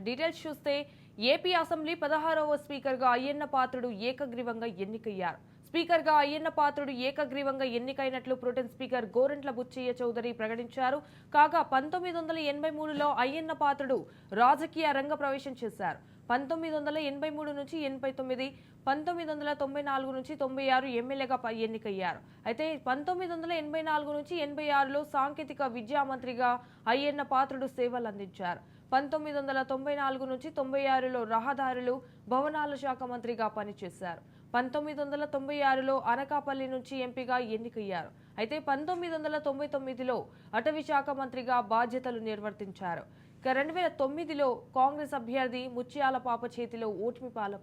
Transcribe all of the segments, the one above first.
Details చూస్తే AP assembly పదహారవ స్పీకర్గా అయ్యన్న పాత్రుడు ఏకగ్రీవంగా ఎన్నికయ్యారు. స్పీకర్గా అయ్యన్న పాత్రుడు ఏకగ్రీవంగా ఎన్నికైనట్లు pro tem speaker Gorantla Butchaiah Chowdary ప్రకటించారు. కాగా పంతొమ్మిది వందల ఎనభై మూడులో అయ్యన్న పాత్రుడు రాజకీయ రంగ ప్రవేశం చేశారు. పంతొమ్మిది వందల ఎనభై మూడు నుంచి ఎనభై తొమ్మిది పంతొమ్మిది వందల తొంభై నాలుగు నుంచి తొంభై ఆరు ఎమ్మెల్యేగా ఎన్నికయ్యారు. అయితే పంతొమ్మిది వందల ఎనభై నాలుగు నుంచి ఎనభై ఆరులో సాంకేతిక విద్యా మంత్రిగా అయ్యన్న పాత్రుడు సేవలు అందించారు పంతొమ్మిది వందల తొంభై నాలుగు నుంచి తొంభై ఆరులో రహదారులు భవనాల శాఖ మంత్రిగా పనిచేశారు. పంతొమ్మిది వందల తొంభై ఆరులో అనకాపల్లి నుంచి ఎంపీగా ఎన్నికయ్యారు. అయితే పంతొమ్మిది వందల తొంభై తొమ్మిదిలో అటవీ శాఖ మంత్రిగా బాధ్యతలు నిర్వర్తించారు. ఇక రెండు వేల తొమ్మిదిలో కాంగ్రెస్ అభ్యర్థి ముత్యాల పాప చేతిలో ఓటమి పాలం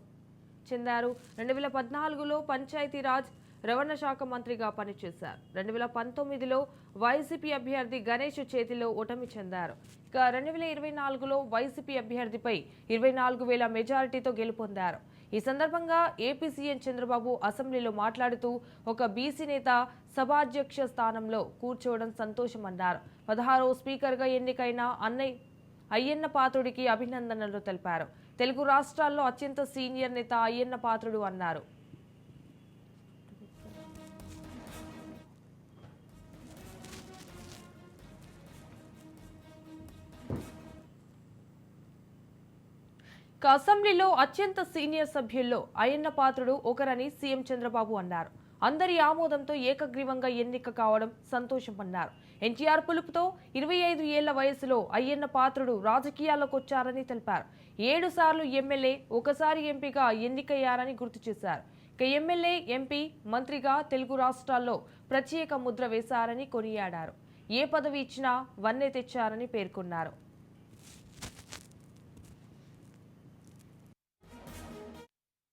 చెందారు. రెండు వేల పద్నాలుగులో పంచాయతీరాజ్ రవాణా శాఖ మంత్రిగా పనిచేశారు. రెండు వేల పంతొమ్మిదిలో వైసీపీ అభ్యర్థి గణేష్ చేతిలో ఓటమి చెందారు. ఇక రెండు వేల ఇరవై నాలుగులో వైసీపీ అభ్యర్థిపై ఇరవై నాలుగు వేల మెజారిటీతో గెలుపొందారు. ఈ సందర్భంగా ఏపీ సీఎం చంద్రబాబు అసెంబ్లీలో మాట్లాడుతూ ఒక బీసీ నేత సభాధ్యక్ష స్థానంలో కూర్చోవడం సంతోషమన్నారు. పదహారో స్పీకర్గా ఎన్నికైన అన్నయ్య అయ్యన్న పాత్రుడికి అభినందనలు తెలిపారు. తెలుగు రాష్ట్రాల్లో అత్యంత సీనియర్ నేత అయ్యన్న పాత్రుడు అన్నారు. అసెంబ్లీలో అత్యంత సీనియర్ సభ్యుల్లో అయ్యన్న పాత్రుడు ఒకరని సీఎం చంద్రబాబు అన్నారు. అందరి ఆమోదంతో ఏకగ్రీవంగా ఎన్నిక కావడం సంతోషమన్నారు. ఎన్టీఆర్ పిలుపుతో ఇరవై ఐదు ఏళ్ళ వయసులో అయ్యన్న పాత్రుడు రాజకీయాల్లోకి వచ్చారని తెలిపారు. ఏడు సార్లు ఎమ్మెల్యే ఒకసారి ఎంపీగా ఎన్నికయ్యారని గుర్తు చేశారు. ఇక ఎమ్మెల్యే ఎంపీ మంత్రిగా తెలుగు రాష్ట్రాల్లో ప్రత్యేక ముద్ర వేశారని కొనియాడారు. ఏ పదవి ఇచ్చినా వన్నె తెచ్చారని పేర్కొన్నారు.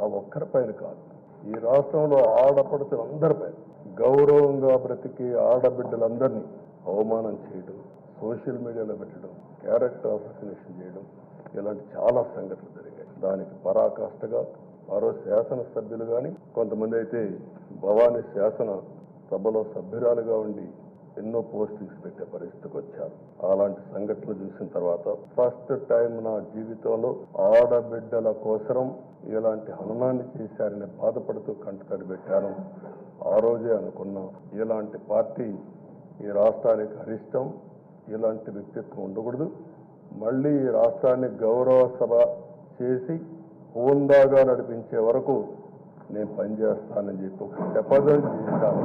ఆ ఒక్కరి పైన కాదు. ఈ రాష్ట్రంలో ఆడపడుతులందరిపైన గౌరవంగా బ్రతికి ఆడబిడ్డలందరినీ అవమానం చేయడం సోషల్ మీడియాలో పెట్టడం క్యారెక్టర్ అసోసినేషన్ చేయడం ఇలాంటి చాలా సంఘటనలు జరిగాయి. దానికి పరాకాష్ఠగా మరో శాసనసభ్యులు కానీ కొంతమంది అయితే భవానీ శాసన సభలో సభ్యురాలుగా ఉండి ఎన్నో పోస్టింగ్స్ పెట్టే పరిస్థితికి వచ్చారు. అలాంటి సంఘటనలు చూసిన తర్వాత ఫస్ట్ టైం నా జీవితంలో ఆడబిడ్డల కోసరం ఇలాంటి హననాన్ని చేశారని బాధపడుతూ కంటతడి పెట్టాను. ఆ రోజే అనుకున్నా ఇలాంటి పార్టీ ఈ రాష్ట్రానికి అరిష్టం ఇలాంటి వ్యక్తిత్వం ఉండకూడదు. మళ్ళీ ఈ రాష్ట్రాన్ని గౌరవ సభ చేసి హోందాగా నడిపించే వరకు నేను పనిచేస్తానని చెప్పి ఒక శపథం చేశాను.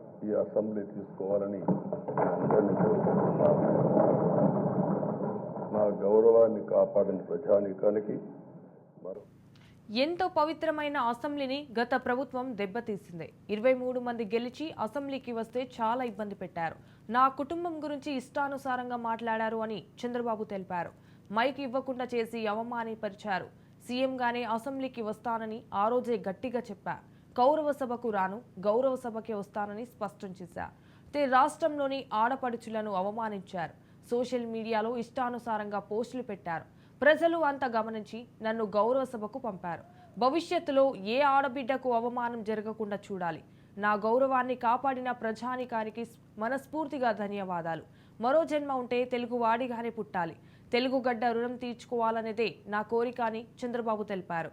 ఈ అసెంబ్లీ తీసుకోవాలని అందరినీ కోరుకుంటున్నాను. నా గౌరవాన్ని కాపాడిన ప్రజానీకానికి మరో ఎంతో పవిత్రమైన అసెంబ్లీని గత ప్రభుత్వం దెబ్బతీసింది. ఇరవై మూడు మంది గెలిచి అసెంబ్లీకి వస్తే చాలా ఇబ్బంది పెట్టారు. నా కుటుంబం గురించి ఇష్టానుసారంగా మాట్లాడారు అని చంద్రబాబు తెలిపారు. మైక్ ఇవ్వకుండా చేసి అవమానపరిచారు. సీఎంగానే అసెంబ్లీకి వస్తానని ఆ రోజే గట్టిగా చెప్పారు కౌరవ సభకు రాను గౌరవ సభకే వస్తానని స్పష్టం చేశారు అయితే రాష్ట్రంలోని ఆడపడుచులను అవమానించారు. సోషల్ మీడియాలో ఇష్టానుసారంగా పోస్టులు పెట్టారు. ప్రజలు అంత గమనించి నన్ను గౌరవ సభకు పంపారు. భవిష్యత్తులో ఏ ఆడబిడ్డకు అవమానం జరగకుండా చూడాలి. నా గౌరవాన్ని కాపాడిన ప్రజానికానికి మనస్ఫూర్తిగా ధన్యవాదాలు. మరో జన్మ ఉంటే తెలుగు వాడిగానే పుట్టాలి. తెలుగు గడ్డ రుణం తీర్చుకోవాలనేదే నా కోరిక అని చంద్రబాబు తెలిపారు.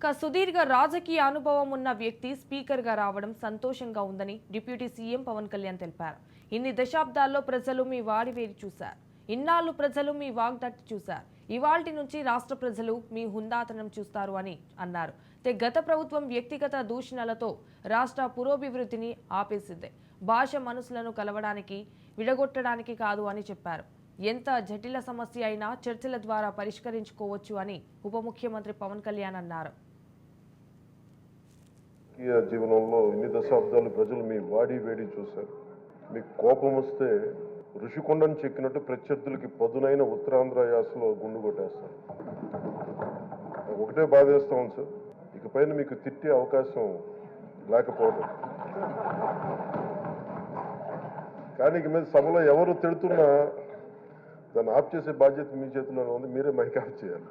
ఇక సుదీర్ఘ రాజకీయ అనుభవం ఉన్న వ్యక్తి స్పీకర్గా రావడం సంతోషంగా ఉందని డిప్యూటీ సీఎం పవన్ కళ్యాణ్ తెలిపారు. ఇన్ని దశాబ్దాల్లో ప్రజలు మీ వాడివేడి చూశారు. ఇన్నాళ్ళు ప్రజలు మీ వాగ్దట్టి చూశారు. ఇవాల్టి నుంచి రాష్ట్ర ప్రజలు మీ హుందాతనం చూస్తారు అని అన్నారు. అయితే గత ప్రభుత్వం వ్యక్తిగత దూషణలతో రాష్ట్ర పురోభివృద్ధిని ఆపేసింది. భాష మనసులను కలవడానికి విడగొట్టడానికి కాదు అని చెప్పారు. ఎంత జటిల సమస్య అయినా చర్చల ద్వారా పరిష్కరించుకోవచ్చు అని ఉప ముఖ్యమంత్రి పవన్ కళ్యాణ్ అన్నారు. రాజకీయ జీవనంలో ఎన్ని దశాబ్దాలు ప్రజలు మీ వాడి వేడి చూశారు. మీకు కోపం వస్తే ఋషికొండను చెక్కినట్టు ప్రత్యర్థులకి పదునైన ఉత్తరాంధ్ర యాసలో గుండు కొట్టేస్తారు. ఒకటే బాధేస్తాం సార్. ఇకపైన మీకు తిట్టే అవకాశం లేకపోవడం. కానీ ఇక మీద సభలో ఎవరు తిడుతున్నా దాన్ని ఆఫ్ చేసే బాధ్యత మీ చేతిలోనే ఉంది. మీరే మైక్ ఆఫ్ చేయాలి.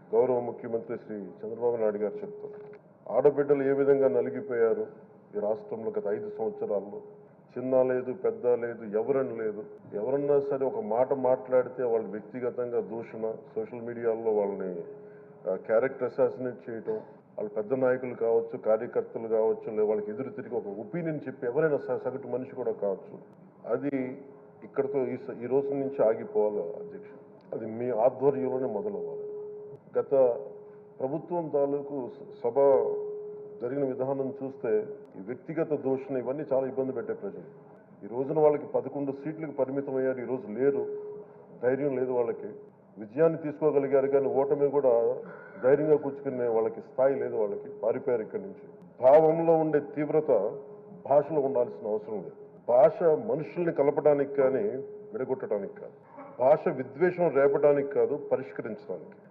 గౌరవ ముఖ్యమంత్రి శ్రీ చంద్రబాబు నాయుడు గారు చెప్తారు. ఆడబిడ్డలు ఏ విధంగా నలిగిపోయారు? ఈ రాష్ట్రంలో గత ఐదు సంవత్సరాల్లో చిన్న లేదు పెద్ద లేదు ఎవరని లేదు. ఎవరన్నా సరే ఒక మాట మాట్లాడితే వాళ్ళు వ్యక్తిగతంగా దూషణ సోషల్ మీడియాలో వాళ్ళని క్యారెక్టర్ అసాసినేట్ చేయటం వాళ్ళు పెద్ద నాయకులు కావచ్చు కార్యకర్తలు కావచ్చు లేదా వాళ్ళకి ఎదురు తిరిగి ఒక ఒపీనియన్ చెప్పి ఎవరైనా స- సగటు మనిషి కూడా కావచ్చు. అది ఇక్కడతో ఈ స- ఈ రోజు నుంచి ఆగిపోవాలి అధ్యక్ష? అది మీ ఆధ్వర్యంలోనే మొదలవ్వాలి. గత ప్రభుత్వం తాలూకు సభ జరిగిన విధానం చూస్తే ఈ వ్యక్తిగత దోషణ ఇవన్నీ చాలా ఇబ్బంది పెట్టే ప్రజలు. ఈ రోజున వాళ్ళకి పదకొండు సీట్లకు పరిమితం అయ్యారు ఈ రోజు లేరు. ధైర్యం లేదు వాళ్ళకి. విజయాన్ని తీసుకోగలిగారు కానీ ఓటమి కూడా ధైర్యంగా కూర్చుకునే వాళ్ళకి స్థాయి లేదు వాళ్ళకి పారిపోయారు ఇక్కడి నుంచి. భావంలో ఉండే తీవ్రత భాషలో ఉండాల్సిన అవసరం లేదు. భాష మనుషుల్ని కలపడానికి కానీ విడగొట్టడానికి కాదు. భాష విద్వేషం రేపడానికి కాదు పరిష్కరించడానికి.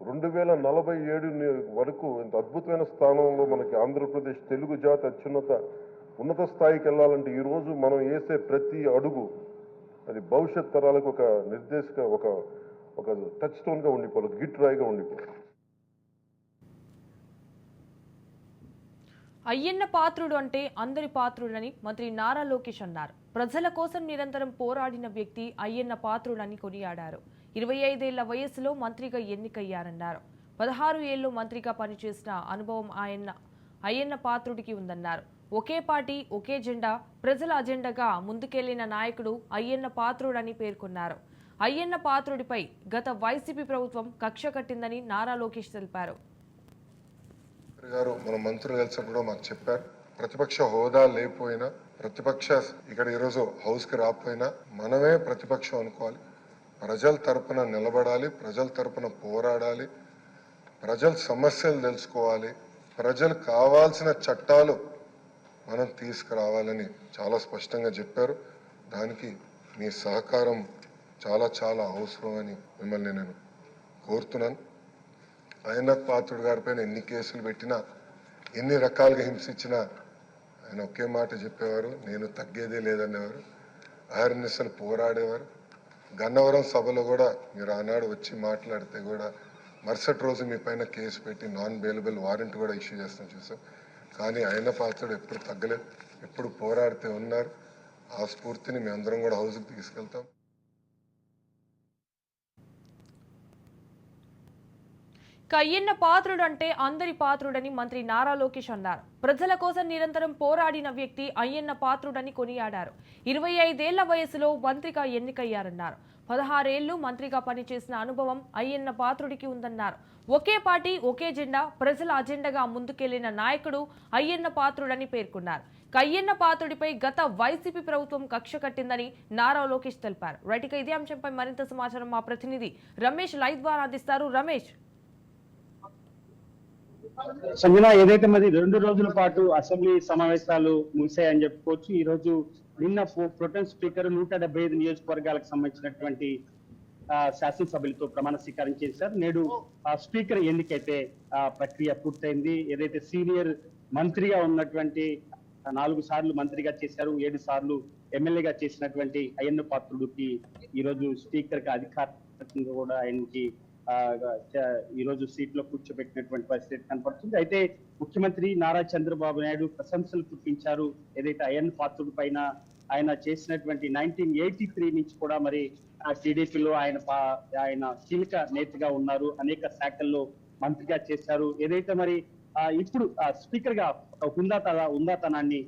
రెండు వేల నలభై ఏడు వరకు ఇంత అద్భుతమైన స్థానంలో మనకి ఆంధ్రప్రదేశ్ తెలుగు జాతి అత్యున్నత ఉన్నత స్థాయికి వెళ్ళాలంటే ఈరోజు మనం వేసే ప్రతి అడుగు అది భవిష్యత్ తరాలకు ఒక నిర్దేశక ఒక ఒక టచ్ స్టోన్గా ఉండిపోవాలి ఒక గిట్ రాయిగా ఉండిపోవాలి. అయ్యన్న పాత్రుడు అంటే అందరి పాత్రుడని మంత్రి నారా లోకేష్ అన్నారు. ప్రజల కోసం నిరంతరం పోరాడిన వ్యక్తి అయ్యన్న పాత్రుడని కొనియాడారు. ఇరవై ఐదేళ్ళ వయస్సులో మంత్రిగా ఎన్నికయ్యారన్నారు. పదహారు ఏళ్ళు మంత్రిగా పనిచేసిన అనుభవం ఆయన అయ్యన్న పాత్రుడికి ఉందన్నారు. ఒకే పార్టీ ఒకే జెండా ప్రజల అజెండాగా ముందుకెళ్ళిన నాయకుడు అయ్యన్న పాత్రుడని పేర్కొన్నారు. అయ్యన్న పాత్రుడిపై గత వైసీపీ ప్రభుత్వం కక్ష కట్టిందని నారా లోకేష్ తెలిపారు. గారు మన మంత్రులు కలిసినప్పుడు మాకు చెప్పారు. ప్రతిపక్ష హోదా లేకపోయినా ప్రతిపక్ష ఇక్కడ ఈరోజు హౌస్కి రాకపోయినా మనమే ప్రతిపక్షం అనుకోవాలి. ప్రజల తరపున నిలబడాలి ప్రజల తరపున పోరాడాలి ప్రజల సమస్యలు తెలుసుకోవాలి ప్రజలు కావాల్సిన చట్టాలు మనం తీసుకురావాలని చాలా స్పష్టంగా చెప్పారు. దానికి మీ సహకారం చాలా చాలా అవసరం అని మిమ్మల్ని నేను కోరుతున్నాను. ఆయన పాత్రుడు గారిపైన ఎన్ని కేసులు పెట్టినా ఎన్ని రకాలుగా హింసించినా ఆయన ఒకే మాట చెప్పేవారు నేను తగ్గేదే లేదనేవారు. అహర్నిశలు పోరాడేవారు. గన్నవరం సభలో కూడా మీరు ఆనాడు వచ్చి మాట్లాడితే కూడా మరుసటి రోజు మీ పైన కేసు పెట్టి నాన్ బెయిలబుల్ వారెంట్ కూడా ఇష్యూ చేస్తాం చూసాం. కానీ ఆయన పాత్రుడు ఎప్పుడు తగ్గలేదు. ఎప్పుడు పోరాడితే ఉన్నారు. ఆ స్ఫూర్తిని మేమందరం అందరం కూడా హౌస్కి తీసుకెళ్తాం. కయ్యన్న పాత్రుడంటే అందరి పాత్రుడని మంత్రి నారా లోకేష్ అన్నారు. ప్రజల కోసం నిరంతరం పోరాడిన వ్యక్తి అయ్యన్న పాత్రుడని కొనియాడారు. ఇరవై ఐదేళ్ళ వయసులో మంత్రిగా ఎన్నికయ్యారన్నారు. పదహారేళ్ళు మంత్రిగా పనిచేసిన అనుభవం అయ్యన్న పాత్రుడికి ఉందన్నారు. ఒకే పార్టీ ఒకే జెండా ప్రజల అజెండాగా ముందుకెళ్ళిన నాయకుడు అయ్యన్న పాత్రుడని పేర్కొన్నారు. కయ్యన్న పాత్రుడిపై గత వైసీపీ ప్రభుత్వం కక్ష కట్టిందని నారా లోకేష్ తెలిపారు. రైట్ ఇదే అంశంపై మరింత సమాచారం మా ప్రతినిధి రమేష్ లైవ్ ద్వారా అందిస్తారు. రమేష్. సంజన ఏదైతే మరి రెండు రోజుల పాటు అసెంబ్లీ సమావేశాలు ముగిశాయని చెప్పుకోవచ్చు ఈ రోజు నిన్న ప్రొటెన్ ప్రొటెం స్పీకర్ నూట డెబ్బై ఐదు నియోజకవర్గాలకు సంబంధించినటువంటి శాసనసభ్యులతో ప్రమాణ స్వీకారం చేశారు. నేడు ఆ స్పీకర్ ఎన్నికైతే ఆ ప్రక్రియ పూర్తయింది. ఏదైతే సీనియర్ మంత్రిగా ఉన్నటువంటి నాలుగు సార్లు మంత్రిగా చేశారు ఏడు సార్లు ఎమ్మెల్యేగా చేసినటువంటి అయ్యన్న పాత్రుడికి ఈ రోజు స్పీకర్కి అధికారంగా కూడా ఆయనకి ఈరోజు సీట్లో ఈ రోజు సీట్లో కూర్చోబెట్టినటువంటి పరిస్థితి కనపడుతుంది. అయితే ముఖ్యమంత్రి నారా చంద్రబాబు నాయుడు ప్రశంసలు కురిపించారు ఏదైతే అయన్ పాత్రుడి పైన ఆయన చేసినటువంటి నైన్టీన్ ఎయిటీ త్రీ నుంచి కూడా మరి ఆ టీడీపీలో ఆయన పా- ఆయన కీలక నేతగా ఉన్నారు. అనేక శాఖల్లో మంత్రిగా చేశారు. ఏదైతే మరి ఇప్పుడు స్పీకర్గా ఒక హుందాతన హుందాతనాన్ని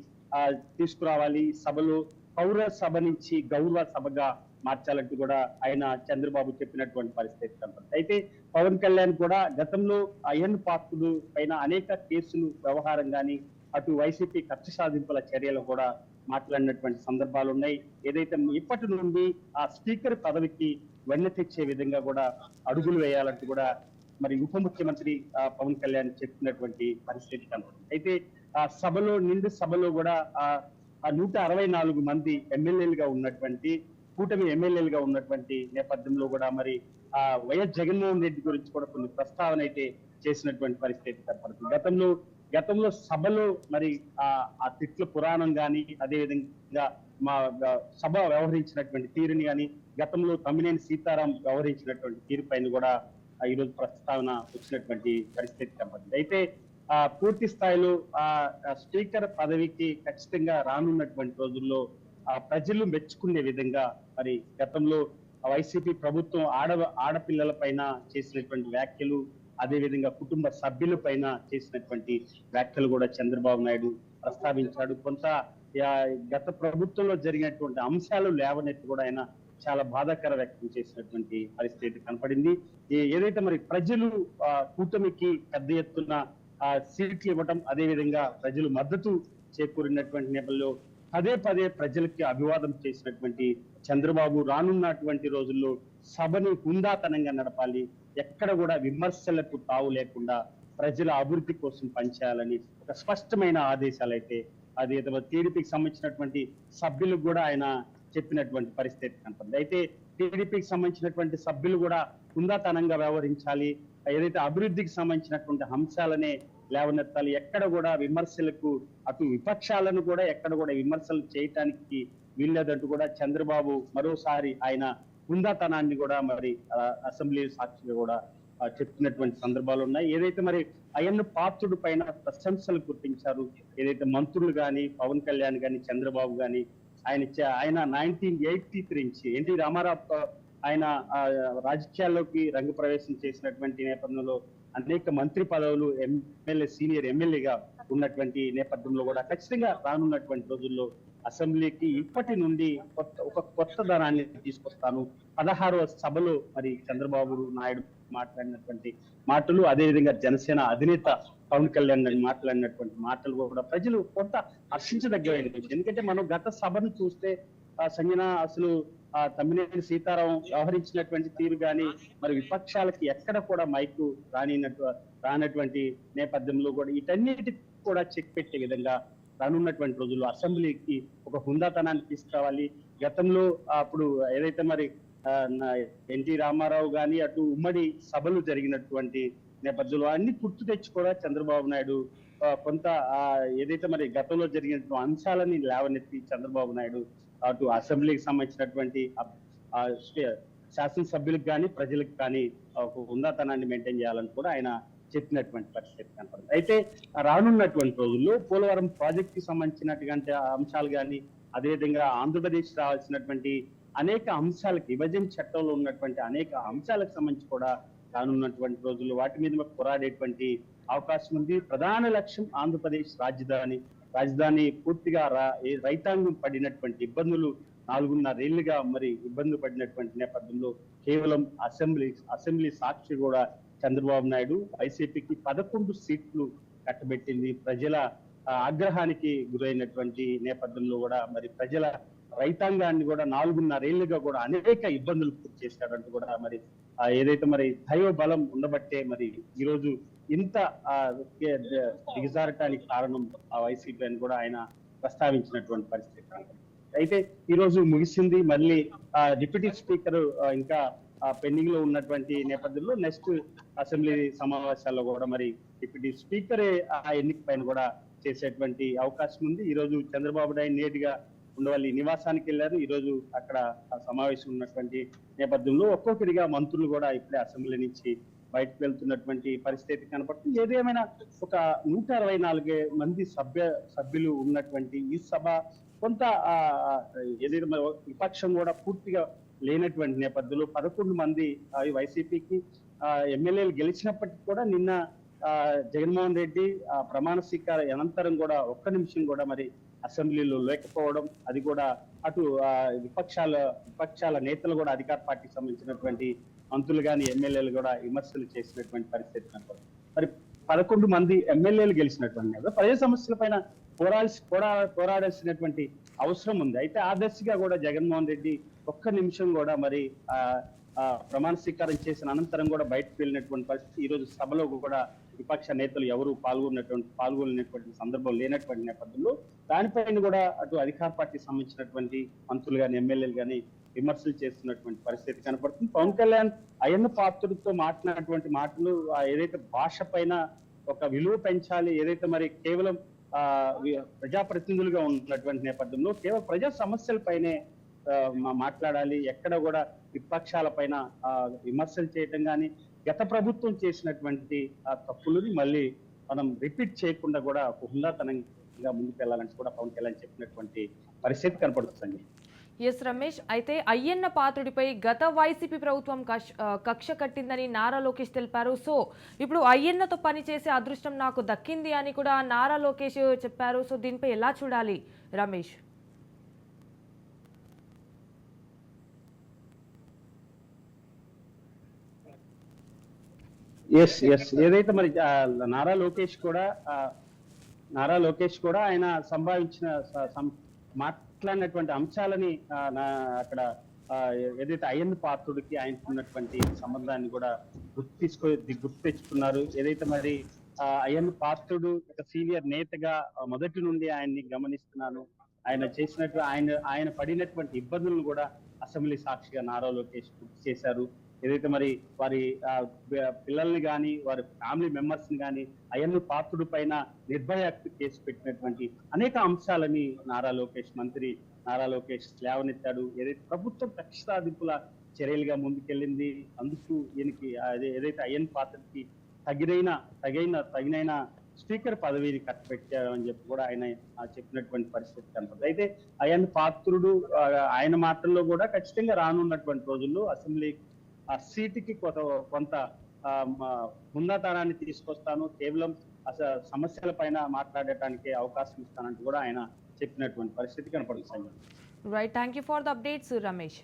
తీసుకురావాలి. సభలో పౌర సభ నుంచి గౌరవ సభగా మార్చాలంటూ కూడా ఆయన చంద్రబాబు చెప్పినటువంటి పరిస్థితి కనపడుతుంది. అయితే పవన్ కళ్యాణ్ కూడా గతంలో అయన్ పాత్రుడు పైన అనేక కేసులు వ్యవహారం కానీ అటు వైసీపీ కక్ష సాధింపుల చర్యలు కూడా మాట్లాడినటువంటి సందర్భాలు ఉన్నాయి. ఏదైతే ఇప్పటి నుండి ఆ స్పీకర్ పదవికి వెన్న తెచ్చే విధంగా కూడా అడుగులు వేయాలంటూ కూడా మరి ఉప ముఖ్యమంత్రి ఆ, పవన్ కళ్యాణ్ చెప్పినటువంటి పరిస్థితి కనపడుతుంది. అయితే ఆ సభలో నిండు సభలో కూడా ఆ ఆ నూట అరవై నాలుగు మంది ఎమ్మెల్యేలుగా ఉన్నటువంటి కూటమి ఎమ్మెల్యేలుగా ఉన్నటువంటి నేపథ్యంలో కూడా మరి ఆ వైఎస్ జగన్మోహన్ రెడ్డి గురించి కూడా కొన్ని ప్రస్తావన అయితే చేసినటువంటి పరిస్థితి కనపడుతుంది గతంలో గతంలో సభలో మరి ఆ ఆ తిట్ల పురాణం కానీ అదేవిధంగా మా సభ వ్యవహరించినటువంటి తీరుని కానీ గతంలో తమ్మినేని సీతారాం వ్యవహరించినటువంటి తీరు పైన కూడా ఆ, ప్రస్తావన వచ్చినటువంటి పరిస్థితి కనపడుతుంది అయితే పూర్తి స్థాయిలో ఆ స్పీకర్ పదవికి ఖచ్చితంగా రానున్నటువంటి రోజుల్లో ఆ ప్రజలు మెచ్చుకునే విధంగా మరి గతంలో వైసీపీ ప్రభుత్వం ఆడ ఆడపిల్లల పైన చేసినటువంటి వ్యాఖ్యలు అదే విధంగా కుటుంబ సభ్యుల పైన చేసినటువంటి వ్యాఖ్యలు కూడా చంద్రబాబు నాయుడు ప్రస్తావించాడు. కొంత గత ప్రభుత్వంలో జరిగినటువంటి అంశాలు లేవనెత్తి కూడా ఆయన చాలా బాధాకర వ్యక్తం చేసినటువంటి పరిస్థితి కనపడింది. ఏదైతే మరి ప్రజలు ఆ, కూటమికి పెద్ద ఎత్తున ఆ సీట్లు ఇవ్వటం అదేవిధంగా ప్రజలు మద్దతు చేకూరినటువంటి నేపథ్యంలో పదే పదే ప్రజలకి అభివాదం చేసినటువంటి చంద్రబాబు రానున్నటువంటి రోజుల్లో సభని హుందాతనంగా నడపాలి ఎక్కడ కూడా విమర్శలకు తావు లేకుండా ప్రజల అభివృద్ధి కోసం పనిచేయాలని ఒక స్పష్టమైన ఆదేశాలు అయితే అది టీడీపీకి సంబంధించినటువంటి సభ్యులకు కూడా ఆయన చెప్పినటువంటి పరిస్థితి కనపడింది. అయితే టీడీపీకి సంబంధించినటువంటి సభ్యులు కూడా హుందాతనంగా వ్యవహరించాలి ఏదైతే అభివృద్ధికి సంబంధించినటువంటి అంశాలనే లేవనెత్తాలి ఎక్కడ కూడా విమర్శలకు అటు విపక్షాలను కూడా ఎక్కడ కూడా విమర్శలు చేయటానికి వీల్లేదంటూ కూడా చంద్రబాబు మరోసారి ఆయన హుందాతనాన్ని కూడా మరి అసెంబ్లీ సాక్షిగా కూడా చెప్తున్నటువంటి సందర్భాలు ఉన్నాయి. ఏదైతే మరి అయ్యన్న పాత్రుడు పైన ప్రశంసలు గుర్తించారు ఏదైతే మంత్రులు కానీ పవన్ కళ్యాణ్ కానీ చంద్రబాబు గాని ఆయన ఆయన నైన్టీన్ ఎయిటీ త్రీ నుంచి ఎన్టీ రామారావు ఆయన రాజకీయాల్లోకి రంగ ప్రవేశం చేసినటువంటి నేపథ్యంలో అనేక మంత్రి పదవులు ఎమ్మెల్యే సీనియర్ ఎమ్మెల్యేగా ఉన్నటువంటి నేపథ్యంలో కూడా ఖచ్చితంగా రానున్నటువంటి రోజుల్లో అసెంబ్లీకి ఇప్పటి నుండి కొత్త ఒక కొత్త ధనాన్ని తీసుకొస్తాను. పదహారవ సభలో మరి చంద్రబాబు నాయుడు మాట్లాడినటువంటి మాటలు అదే విధంగా జనసేన అధినేత పవన్ కళ్యాణ్ మాట్లాడినటువంటి మాటలు కూడా ప్రజలు కొంత హర్షించదగ్గమైన ఎందుకంటే మనం గత సభను చూస్తే సంజన అసలు ఆ తమ్మినేని సీతారాం వ్యవహరించినటువంటి తీరు గాని మరి విపక్షాలకి ఎక్కడ కూడా మైకు రానినట్టు రానటువంటి నేపథ్యంలో కూడా వీటన్నిటి కూడా చెక్ పెట్టే విధంగా రానున్నటువంటి రోజుల్లో అసెంబ్లీకి ఒక హుందాతనాన్ని తీసుకురావాలి. గతంలో అప్పుడు ఏదైతే మరి ఎన్టీ రామారావు గాని అటు ఉమ్మడి సభలు జరిగినటువంటి నేపథ్యంలో అన్ని గుర్తు తెచ్చి కూడా చంద్రబాబు నాయుడు కొంత ఏదైతే మరి గతంలో జరిగిన అంశాలని లేవనెత్తి చంద్రబాబు నాయుడు అటు అసెంబ్లీకి సంబంధించినటువంటి శాసనసభ్యులకు కానీ ప్రజలకు కానీ ఒక ఉన్నతనాన్ని మెయింటైన్ చేయాలని కూడా ఆయన చెప్పినటువంటి పరిస్థితి కనపడుతుంది. అయితే రానున్నటువంటి రోజుల్లో పోలవరం ప్రాజెక్ట్కి సంబంధించినటువంటి అంశాలు కానీ అదేవిధంగా ఆంధ్రప్రదేశ్ రావాల్సినటువంటి అనేక అంశాలకు విభజన చట్టంలో ఉన్నటువంటి అనేక అంశాలకు సంబంధించి కూడా రానున్నటువంటి రోజుల్లో వాటి మీద పోరాడేటువంటి అవకాశం ఉంది. ప్రధాన లక్ష్యం ఆంధ్రప్రదేశ్ రాజధాని. రాజధాని పూర్తిగా రా- రైతాంగం పడినటువంటి ఇబ్బందులు నాలుగున్నరేళ్ళుగా మరి ఇబ్బందులు పడినటువంటి నేపథ్యంలో కేవలం అసెంబ్లీ అసెంబ్లీ సాక్షి కూడా చంద్రబాబు నాయుడు వైసీపీకి పదకొండు సీట్లు కట్టబెట్టింది. ప్రజల ఆగ్రహానికి గురైనటువంటి నేపథ్యంలో కూడా మరి ప్రజల రైతాంగాన్ని కూడా నాలుగున్నరేళ్ళుగా కూడా అనేక ఇబ్బందులు పూర్తి చేశాడంటూ కూడా మరి ఏదైతే మరి దైవ బలం ఉండబట్టే మరి ఈ రోజు ఇంత దిగజారటానికి కారణం ఆ వైసీపీ అని కూడా ఆయన ప్రస్తావించినటువంటి పరిస్థితి అయితే ఈ రోజు ముగిసింది మళ్ళీ ఆ డిప్యూటీ స్పీకర్ ఇంకా పెండింగ్లో ఉన్నటువంటి నేపథ్యంలో నెక్స్ట్ అసెంబ్లీ సమావేశాల్లో కూడా మరి డిప్యూటీ స్పీకరే ఆ ఎన్నిక పైన కూడా చేసేటువంటి అవకాశం ఉంది. ఈ రోజు చంద్రబాబు నాయుడు నేరుగా ఉండవల్లి నివాసానికి వెళ్ళారు. ఈ రోజు అక్కడ ఆ సమావేశం ఉన్నటువంటి నేపథ్యంలో ఒక్కొక్కరిగా మంత్రులు కూడా ఇప్పుడే అసెంబ్లీ నుంచి బయటకు వెళ్తున్నటువంటి పరిస్థితి కనపడుతుంది. ఏదేమైనా ఒక నూట అరవై నాలుగు మంది సభ్య సభ్యులు ఉన్నటువంటి ఈ సభ కొంత ఏదైనా విపక్షం కూడా పూర్తిగా లేనటువంటి నేపథ్యంలో పదకొండు మంది వైసీపీకి ఎమ్మెల్యేలు గెలిచినప్పటికీ కూడా నిన్న జగన్మోహన్ రెడ్డి ఆ, ప్రమాణ స్వీకార అనంతరం కూడా ఒక్క నిమిషం కూడా మరి అసెంబ్లీలో లేకపోవడం అది కూడా అటు విపక్షాల విపక్షాల నేతలు కూడా అధికార పార్టీకి సంబంధించినటువంటి మంత్రులు కానీ ఎమ్మెల్యేలు కూడా విమర్శలు చేసినటువంటి పరిస్థితి కనపడుతుంది. మరి పదకొండు మంది ఎమ్మెల్యేలు గెలిచినటువంటి కదా ప్రజా సమస్యల పైన పోరాల్సి పోరా పోరాడాల్సినటువంటి అవసరం ఉంది. అయితే ఆ కూడా జగన్మోహన్ రెడ్డి ఒక్క నిమిషం కూడా మరి ఆ ప్రమాణ స్వీకారం చేసిన అనంతరం కూడా బయటకు వెళ్ళినటువంటి పరిస్థితి ఈ రోజు సభలో కూడా విపక్ష నేతలు ఎవరు పాల్గొన్నటువంటి పాల్గొనేటువంటి సందర్భం లేనటువంటి నేపథ్యంలో దానిపైన కూడా అటు అధికార పార్టీకి సంబంధించినటువంటి మంత్రులు కానీ ఎమ్మెల్యేలు కానీ విమర్శలు చేస్తున్నటువంటి పరిస్థితి కనపడుతుంది. పవన్ కళ్యాణ్ అయ్యన్న పాత్రుడితో మాట్లాడినటువంటి మాటలు ఏదైతే భాష పైన ఒక విలువ పెంచాలి ఏదైతే మరి కేవలం ఆ ప్రజాప్రతినిధులుగా ఉన్నటువంటి నేపథ్యంలో కేవలం ప్రజా సమస్యల పైనే మాట్లాడాలి ఎక్కడ కూడా విపక్షాల పైన విమర్శలు చేయటం కానీ గత ప్రభుత్వం చేసినటువంటి ఆ తప్పులని మళ్ళీ మనం రిపీట్ చేయకుండా కూడా ఒక హుందాతనంగా ముందుకు వెళ్ళాలని కూడా పవన్ కళ్యాణ్ చెప్పినటువంటి పరిస్థితి కనపడుతుంది ఎస్ రమేష్ అయితే అయ్యన్న పాత్రుడిపై గత వైసీపీ ప్రభుత్వం కష్- కక్ష కట్టిందని నారా లోకేష్ తెలిపారు. సో ఇప్పుడు అయ్యన్నతో పనిచేసే అదృష్టం నాకు దక్కింది అని కూడా నారా లోకేష్ చెప్పారు. సో దీనిపై ఎలా చూడాలి రమేష్? ఎస్ ఎస్ ఏదైతే మరి నారా లోకేష్ కూడా నారా లోకేష్ కూడా ఆయన సంభావించిన మాట ఇట్లాంటి అంశాలని నా- అక్కడ ఏదైతే అయ్యన్ పాత్రుడికి ఆయనకు ఉన్నటువంటి సంబంధాన్ని కూడా గుర్తు తీసుకో గుర్తు తెచ్చుకున్నారు. ఏదైతే మరి ఆ, అయ్యన్న పాత్రుడు ఒక సీనియర్ నేతగా మొదటి నుండి ఆయన్ని గమనిస్తున్నాను. ఆయన చేసినట్టు ఆయన ఆయన పడినటువంటి ఇబ్బందులను కూడా అసెంబ్లీ సాక్షిగా నారా లోకేష్ గుర్తు చేశారు. ఏదైతే మరి వారి పిల్లల్ని కానీ వారి ఫ్యామిలీ మెంబర్స్ని కానీ అయ్యన్న పాత్రుడు పైన నిర్భయ కేసు పెట్టినటువంటి అనేక అంశాలని నారా లోకేష్ మంత్రి నారా లోకేష్ లేవనెత్తాడు. ఏదైతే ప్రభుత్వం కక్ష సాధింపుల చర్యలుగా ముందుకెళ్ళింది అందుకు ఈయనకి అదే ఏదైతే అయ్యన్ పాత్రకి తగినైన తగిన తగినైన స్పీకర్ పదవిని కట్టబెట్టారని చెప్పి కూడా ఆయన చెప్పినటువంటి పరిస్థితి కనపడుతుంది. అయితే అయ్యన్ పాత్రుడు ఆయన మాటల్లో కూడా ఖచ్చితంగా రానున్నటువంటి రోజుల్లో అసెంబ్లీ ఆ సీటుకి కొంత కొంత ఉన్నతారాన్ని తీసుకొస్తాను. కేవలం అసలు సమస్యల పైన మాట్లాడటానికి అవకాశం ఇస్తానంటూ కూడా ఆయన చెప్పినటువంటి పరిస్థితి కనపడుతుంది right thank you for the updates Ramesh